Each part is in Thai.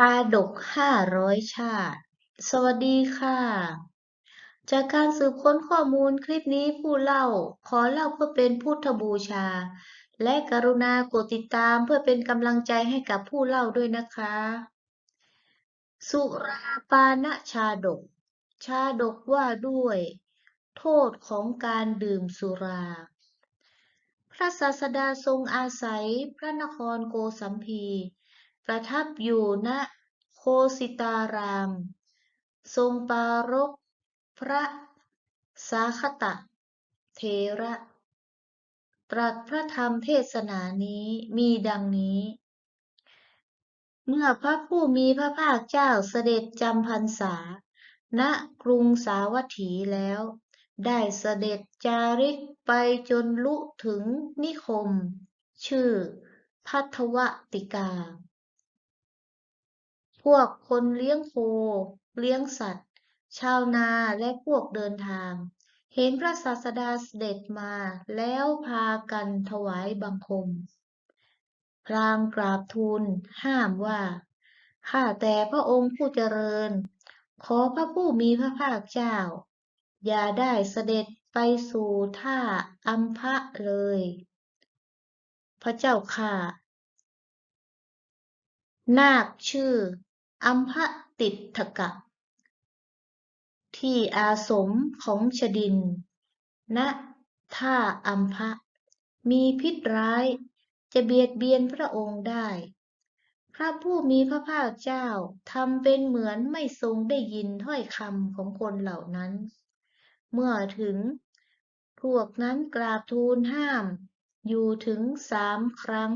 ชาดกห้าร้อยชาติ สวัสดีค่ะ จากการสืบค้นข้อมูลคลิปนี้ผู้เล่าขอเล่าเพื่อเป็นพุทธบูชา และกรุณากดติดตามเพื่อเป็นกำลังใจให้กับผู้เล่าด้วยนะคะ สุราปานะชาดก ชาดกว่าด้วย โทษของการดื่มสุรา พระศาสดาทรงอาศัยพระนครโกสัมพี ประทับอยู่ณโคสิตาราม ทรงปรารภพระสาคตะเถระ ตรัสพระธรรมเทศนานี้มีดังนี้ เมื่อพระผู้มีพระภาคเจ้าเสด็จจำพรรษา ณกรุงสาวัตถีแล้ว ได้เสด็จจาริกไปจนลุถึงนิคม ชื่อพัทวติกา วกคนเลี้ยงโค เลี้ยงสัตว์ ชาวนาและพวกเดินทาง เห็นพระศาสดาเสด็จมาแล้วพากันถวายบังคม พราหมกราบทูลห้ามว่า ข้าแต่พระองค์ผู้เจริญ ขอพระผู้มีพระภาคเจ้า อย่าได้เสด็จไปสู่ท่าอัมพะเลย พระเจ้าค่ะนาคชื่อ อัมพติทกะ ที่อาสมของชดิน ณ ท่าอัมพะ มีพิษร้ายจะเบียดเบียนพระองค์ได้ พระผู้มีพระภาคเจ้าทำเป็นเหมือนไม่ทรงได้ยินถ้อยคำของคนเหล่านั้น เมื่อถึง พวกนั้นกราบทูลห้าม อยู่ถึงสามครั้ง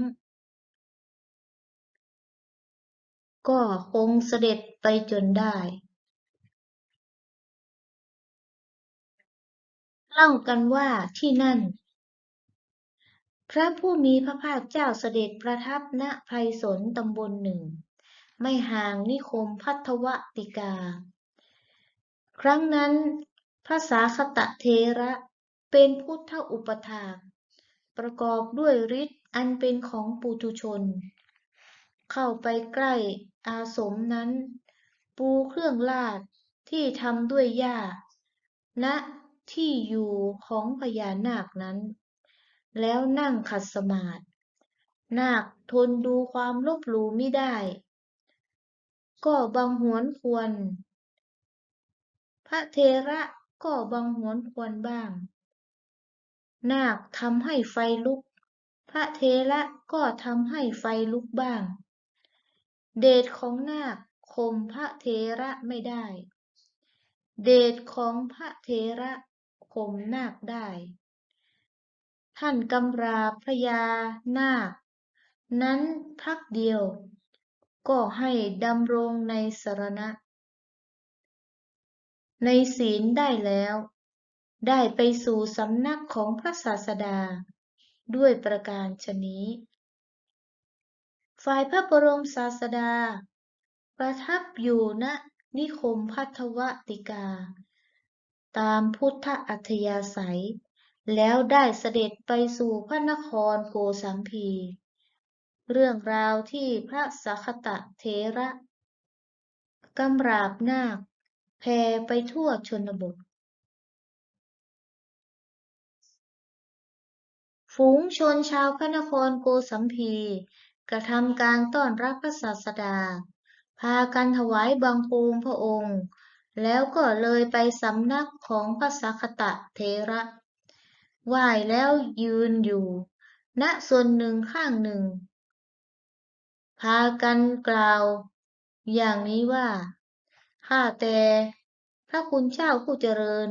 ก็คงเสด็จไปจนได้ เล่ากันว่าที่นั่น พระผู้มีพระภาคเจ้าเสด็จประทับณไพศาลตำบลหนึ่ง ไม่ห่างนิคมพัทวติกา ครั้งนั้นพระสาคตะเถระเป็นพุทธอุปถากประกอบด้วยฤทธิ์อันเป็นของปุถุชน เข้าไปใกล้ อาสมนั้น ปูเครื่องลาดที่ทำด้วยหญ้าณที่อยู่ของพญานาคนั้น แล้วนั่งขัดสมาธินาคทนดูความลบหลู่มิได้ ก็บังหวนควร พระเถระก็บังหวนควรบ้าง นาคทำให้ไฟลุก พระเถระก็ทำให้ไฟลุกบ้าง เดชของนาคข่มพระเถระไม่ได้ เดชของพระเถระข่มนาคได้ ท่านกำราพระยานาค นั้นพักเดียว ก็ให้ดำรงในสรณะ ในศีลได้แล้ว ได้ไปสู่สำนักของพระศาสดา ด้วยประการฉนี้ ฝ่ายพระบรมศาสดา ประทับอยู่ณนิคมพัทวติกา ตามพุทธอัธยาศัย แล้วได้เสด็จไปสู่พระนครโกสัมพี เรื่องราวที่พระสัคตะเถระกำราบนาคแผ่ไปทั่วชนบท ฝูงชนชาวพระนครโกสัมพี กระทำการต้อนรับพระศาสดา พากันถวายบังคมพระองค์ แล้วก็เลยไปสำนักของพระสัคตะเถระไหว้แล้วยืนอยู่ ณส่วนหนึ่งข้างหนึ่ง พากันกล่าว อย่างนี้ว่า ข้าแต่ พระคุณเจ้าผู้เจริญ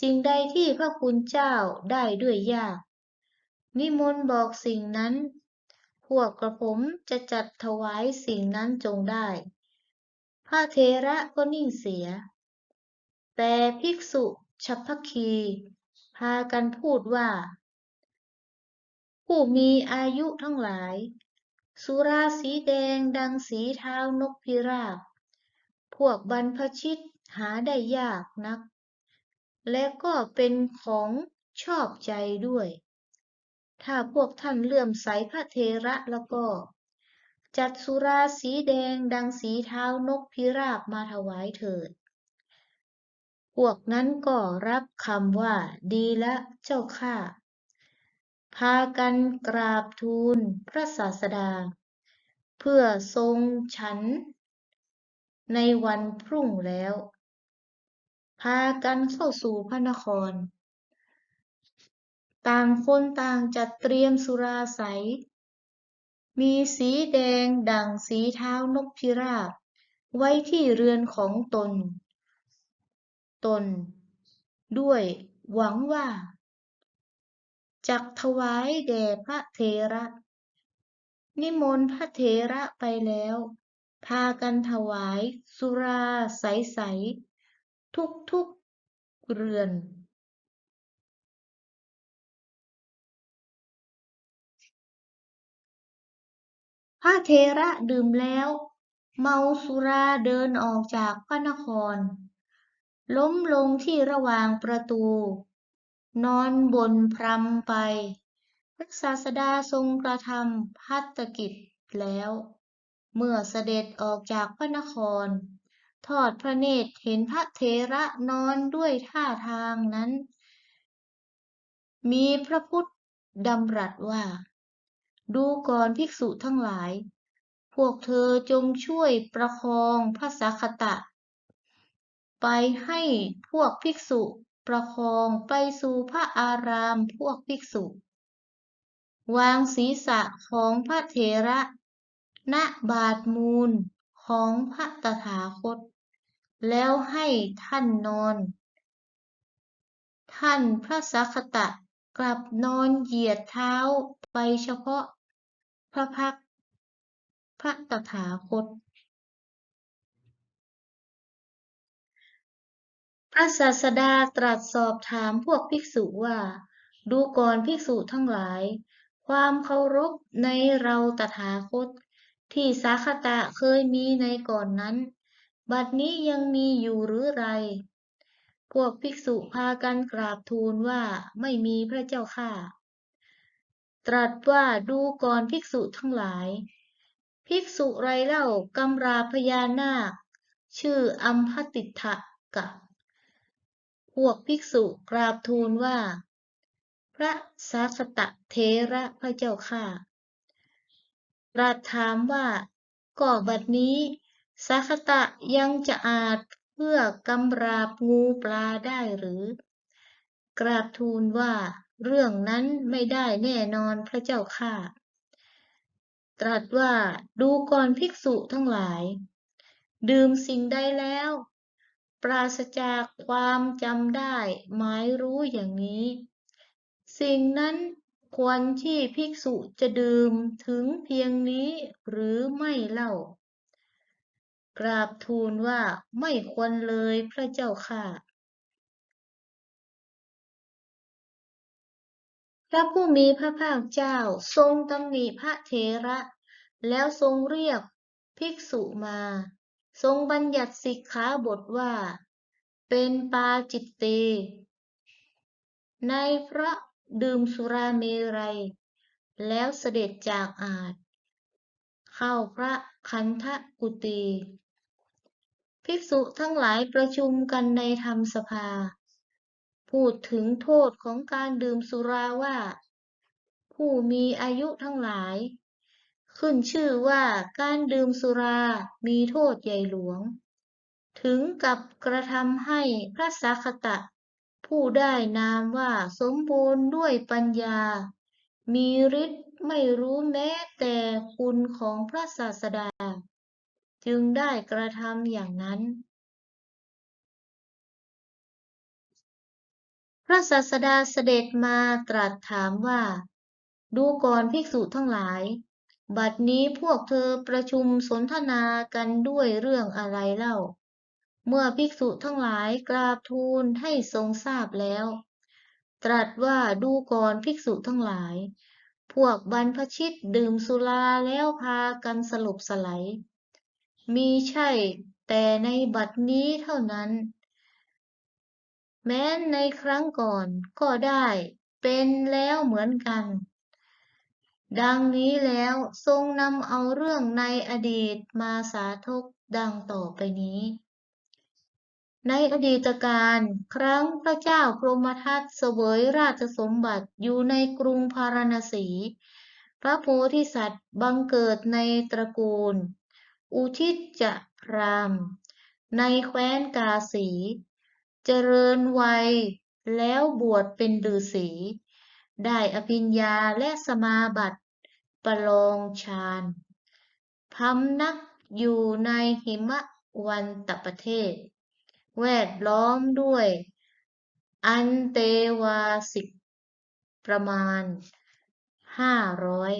สิ่งใดที่พระคุณเจ้าได้ด้วยยาก นิมนต์บอกสิ่งนั้น พวกกระผมจะจัดถวายสิ่งนั้นจงได้ พระเถระก็นิ่งเสีย แต่ภิกษุฉัพพคี พากันพูดว่า ผู้มีอายุทั้งหลาย สุราสีแดงดังสีเท้านกพิราบ พวกบรรพชิตหาได้ยากนัก และก็เป็นของชอบใจด้วย ถ้าพวกท่านเลื่อมใสพระเถระแล้วก็ จัดสุราสีแดงดังสีเท้านกพิราบมาถวายเถิด พวกนั้นก็รับคำว่าดีละเจ้าข้าพากันกราบทูลพระศาสดา เพื่อทรงฉัน ในวันพรุ่งแล้ว พากันเข้าสู่พระนคร ต่างคนต่างจัดเตรียมสุราใส มีสีแดงดั่งสีเท้านกพิราบ ไว้ที่เรือนของตน ตน ด้วยหวังว่าจักถวายแด่พระเถระ นิมนต์พระเถระไปแล้ว พากันถวายสุราใส ๆ ทุก ๆ เรือน ระเถระดื่มแล้ว เมาสุราเดินออกจากพระนคร ล้มลงที่ระหว่างประตู นอนบนพรำไป พระศาสดาทรงกระทำภัตกิจแล้ว เมื่อเสด็จออกจากพระนคร ทอดพระเนตรเห็นพระเถระนอนด้วยท่าทางนั้น มีพระพุทธดำรัสว่า ดูก่อนภิกษุทั้งหลาย พวกเธอจงช่วยประคองพระสัคตะ ไปให้พวกภิกษุประคองไปสู่พระอารามพวกภิกษุ วางศีรษะของพระเถระณบาทมูลของพระตถาคต แล้วให้ท่านนอน ท่านพระสัคตะกลับนอนเหยียดเท้าไปเฉพาะ ระพักพระตถาคต พระศาสดาตรัสสอบถามพวกภิกษุว่า ดูก่อนภิกษุทั้งหลาย ความเคารพในเราตถาคต ที่สาคตะเคยมีในก่อนนั้น บัดนี้ยังมีอยู่หรือไร พวกภิกษุพากันกราบทูลว่าไม่มีพระเจ้าค่ะ ตรัสว่าดูก่อนภิกษุทั้งหลาย ภิกษุไรเล่ากำราพญานาค ชื่ออัมพติทะกะ พวกภิกษุกราบทูลว่า พระสาคตะเถระพระเจ้าค่ะตรัสถามว่าก็บัดนี้สาคตะยังจะอาจเพื่อกำราบงูปลาได้หรือ กราบทูลว่า เรื่องนั้นไม่ได้แน่นอนพระเจ้าค่ะตรัสว่าดูก่อนภิกษุทั้งหลาย ดื่มสิ่งใดแล้ว ปราศจากความจำได้หมายรู้อย่างนี้ สิ่งนั้นควรที่ภิกษุจะดื่มถึงเพียงนี้หรือไม่เล่า กราบทูลว่าไม่ควรเลยพระเจ้าค่ะ พระผู้มีพระภาคเจ้าทรงตำหนิพระเถระ แล้วทรงเรียกภิกษุมา ทรงบัญญัติสิกขาบทว่า เป็นปาจิตเต ในพระดื่มสุราเมรัย แล้วเสด็จจากอาจ เข้าพระคันธกุฏีภิกษุทั้งหลายประชุมกันในธรรมสภา พูดถึงโทษของการดื่มสุราว่า ผู้มีอายุทั้งหลาย ขึ้นชื่อว่าการดื่มสุรามีโทษใหญ่หลวง ถึงกับกระทำให้พระสัคตะ ผู้ได้นามว่าสมบูรณ์ด้วยปัญญา มีฤทธิ์ไม่รู้แม้แต่คุณของพระศาสดา จึงได้กระทำอย่างนั้น พระศาสดาเสด็จมาตรัสถามว่า ดูก่อนภิกษุทั้งหลาย บัดนี้พวกเธอประชุมสนทนากันด้วยเรื่องอะไรเล่า เมื่อภิกษุทั้งหลายกราบทูลให้ทรงทราบแล้ว ตรัสว่าดูก่อนภิกษุทั้งหลาย พวกบรรพชิตดื่มสุราแล้วพากันสลบสลายมีใช่แต่ในบัดนี้เท่านั้น แม้ในครั้งก่อนก็ได้เป็นแล้วเหมือนกัน ดังนี้แล้วทรงนำเอาเรื่องในอดีตมาสาธกดังต่อไปนี้ ในอดีตการครั้งพระเจ้าพรมทัตเสวยราชสมบัติอยู่ในกรุงพาราณสี พระโพธิสัตว์บังเกิดในตระกูล อุทิศจราม ในแคว้นกาสี เจริญวัย แล้วบวชเป็นฤาษี ได้อภิญญาและสมาบัติประลองฌานพำนักอยู่ในหิมะวันตประเทศ แวดล้อมด้วย อันเตวาสิก ประมาณห้าร้อย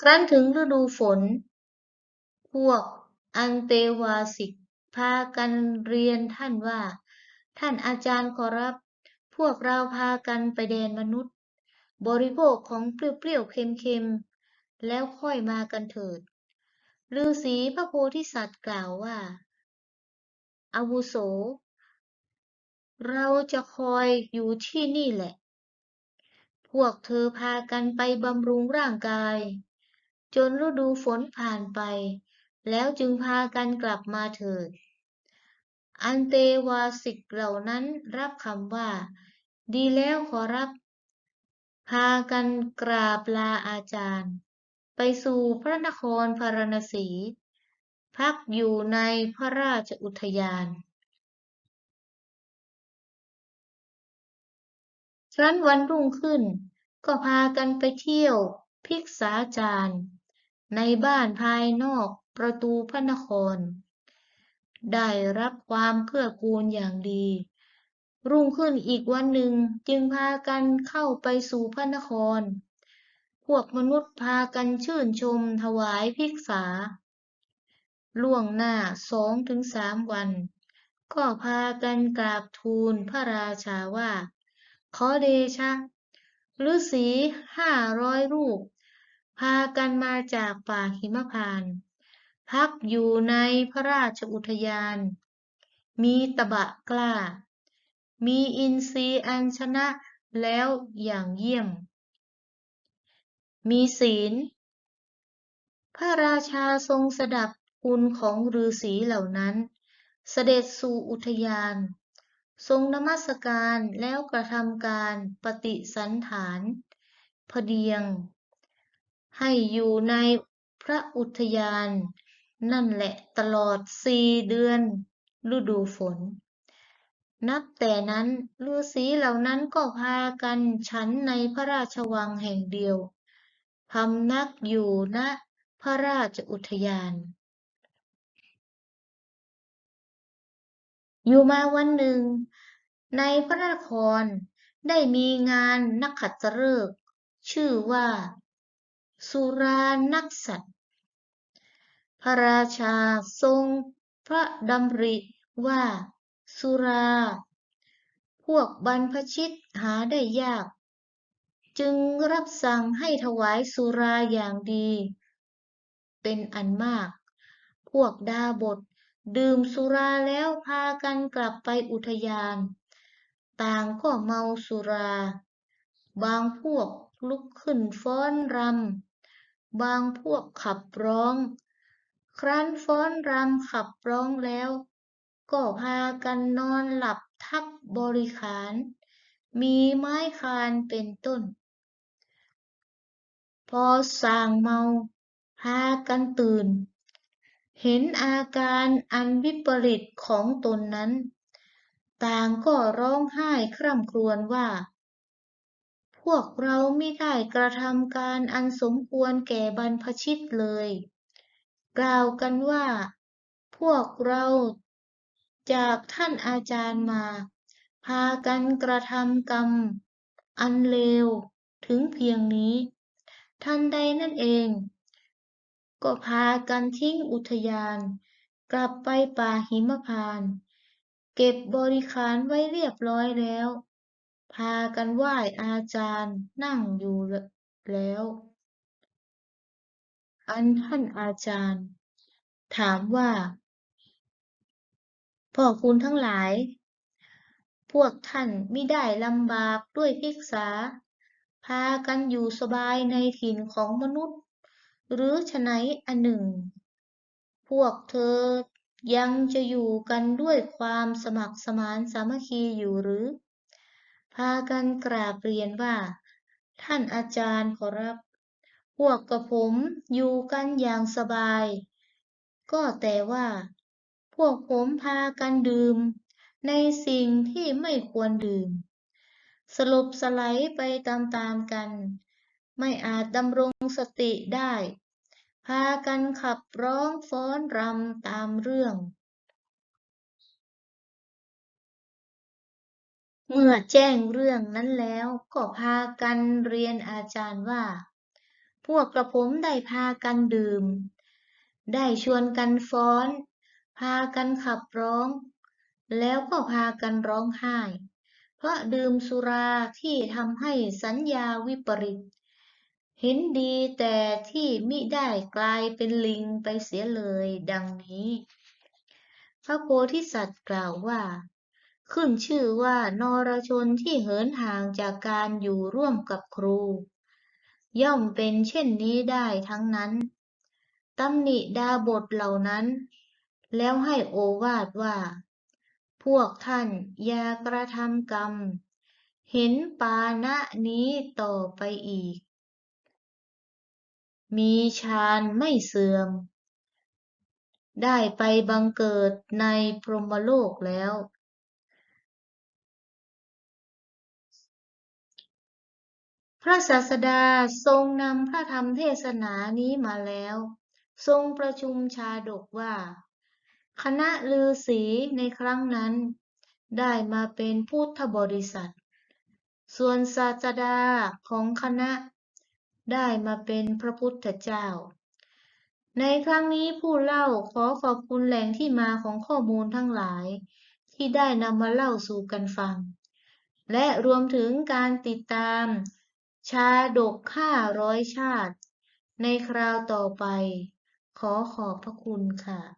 ครั้นถึงฤดูฝน พวก อันเตวาสิกพากันเรียนท่านว่า ท่านอาจารย์ขอรับ พวกเราพากันไปแดนมนุษย์ บริโภคของเปรี้ยวๆเค็มๆ แล้วค่อยมากันเถิดฤาษีพระโพธิสัตว์กล่าวว่า อาวุโส เราจะคอยอยู่ที่นี่แหละ พวกเธอพากันไปบำรุงร่างกาย จนฤดูฝนผ่านไป แล้วจึงพากันกลับมาเถิด อันเตวาสิกเหล่านั้นรับคำว่า ดีแล้วขอรับ พากันกราบลาอาจารย์ ไปสู่พระนครพารณสี พักอยู่ในพระราชอุทยานครั้นวันรุ่งขึ้น ก็พากันไปเที่ยวภิกษาจารย์ ในบ้านภายนอก ประตูพระนคร ได้รับความเพื่อกูลอย่างดี รุ่งขึ้นอีกวันหนึ่งจึงพากันเข้าไปสู่พระนคร พวกมนุษย์พากันชื่นชมถวายภิกษา ล่วงหน้าสองถึงสามวัน ก็พากันกราบทูลพระราชาว่า ขอเดชะฤาษีห้าร้อยรูป พากันมาจากป่าหิมพานต์ พักอยู่ในพระราชอุทยาน มีตบะกล้า มีอินทรีย์อันชนะแล้วอย่างเยี่ยม มีศีล พระราชาทรงสดับคุณของฤาษีเหล่านั้น เสด็จสู่อุทยาน ทรงนมัสการแล้วกระทำการปฏิสันฐานพเดียง ให้อยู่ในพระอุทยาน นั่นแหละตลอดสี่เดือน ฤดูฝน นับแต่นั้นฤาษีเหล่านั้นก็พากันฉันในพระราชวังแห่งเดียวพำนักอยู่ณพระราชอุทยาน อยู่มาวันหนึ่ง ในพระนครได้มีงานนักขัตฤกษ์ชื่อว่า สุรานักษัตริย์ พระราชาทรงพระดำริว่าสุรา พวกบรรพชิตหาได้ยาก จึงรับสั่งให้ถวายสุราอย่างดี เป็นอันมาก พวกดาบทดื่มสุราแล้วพากันกลับไปอุทยาน ต่างก็เมาสุรา บางพวกลุกขึ้นฟ้อนรำ บางพวกขับร้อง ครั้นฟ้อนรำขับร้องแล้ว ก็พากันนอนหลับทับบริขาร มีไม้คานเป็นต้น พอสางเมาพากันตื่น เห็นอาการอันวิปริตของตนนั้น ต่างก็ร้องไห้คร่ำครวญว่า พวกเราไมิได้กระทำการอันสมควรแก่บรรพชิตเลย กล่าวกันว่า พวกเราจากท่านอาจารย์มา พากันกระทำกรรม อันเลวถึงเพียงนี้ทันใดนั่นเอง ก็พากันทิ้งอุทยาน กลับไปป่าหิมพาน เก็บบริขารไว้เรียบร้อยแล้ว พากันไหว้อาจารย์นั่งอยู่แล้ว อันท่านอาจารย์ ถามว่าพ่อคุณทั้งหลาย พวกท่านมิได้ลำบากด้วยภิกษา พากันอยู่สบายในถิ่นของมนุษย์ หรือฉะไหนอันหนึ่ง พวกเธอยังจะอยู่กันด้วยความสมัครสมานสามัคคีอยู่หรือ พากันกราบเรียนว่า ท่านอาจารย์ขอรับ พวกกระผมอยู่กันอย่างสบาย ก็แต่ว่า พวกผมพากันดื่ม ในสิ่งที่ไม่ควรดื่ม สลบสไลด์ไปตามๆกัน ไม่อาจดำรงสติได้ พากันขับร้องฟ้อนรำตามเรื่อง เมื่อแจ้งเรื่องนั้นแล้วก็พากันเรียนอาจารย์ว่า พวกกระผมได้พากันดื่ม ได้ชวนกันฟ้อน พากันขับร้อง แล้วก็พากันร้องไห้ เพราะดื่มสุราที่ทำให้สัญญาวิปริต เห็นดีแต่ที่มิได้กลายเป็นลิงไปเสียเลยดังนี้ พระโพธิสัตว์กล่าวว่าขึ้นชื่อว่านรชนที่เหินห่างจากการอยู่ร่วมกับครู ย่อมเป็นเช่นนี้ได้ทั้งนั้น ตำหนิดาบทเหล่านั้น แล้วให้โอวาทว่า พวกท่านอย่ากระทำกรรม เห็นปานะนี้ต่อไปอีก มีฌานไม่เสื่อม ได้ไปบังเกิดในพรหมโลกแล้ว พระศาสดาทรงนำพระธรรมเทศนานี้มาแล้ว ทรงประชุมชาดกว่า คณะฤาษีในครั้งนั้น ได้มาเป็นพุทธบริษัท ส่วนศาสดาของคณะ ได้มาเป็นพระพุทธเจ้า ในครั้งนี้ผู้เล่าขอขอบคุณแหล่งที่มาของข้อมูลทั้งหลาย ที่ได้นำมาเล่าสู่กันฟัง และรวมถึงการติดตาม ชาดกข้าร้อยชาติ ในคราวต่อไป ขอขอบพระคุณค่ะ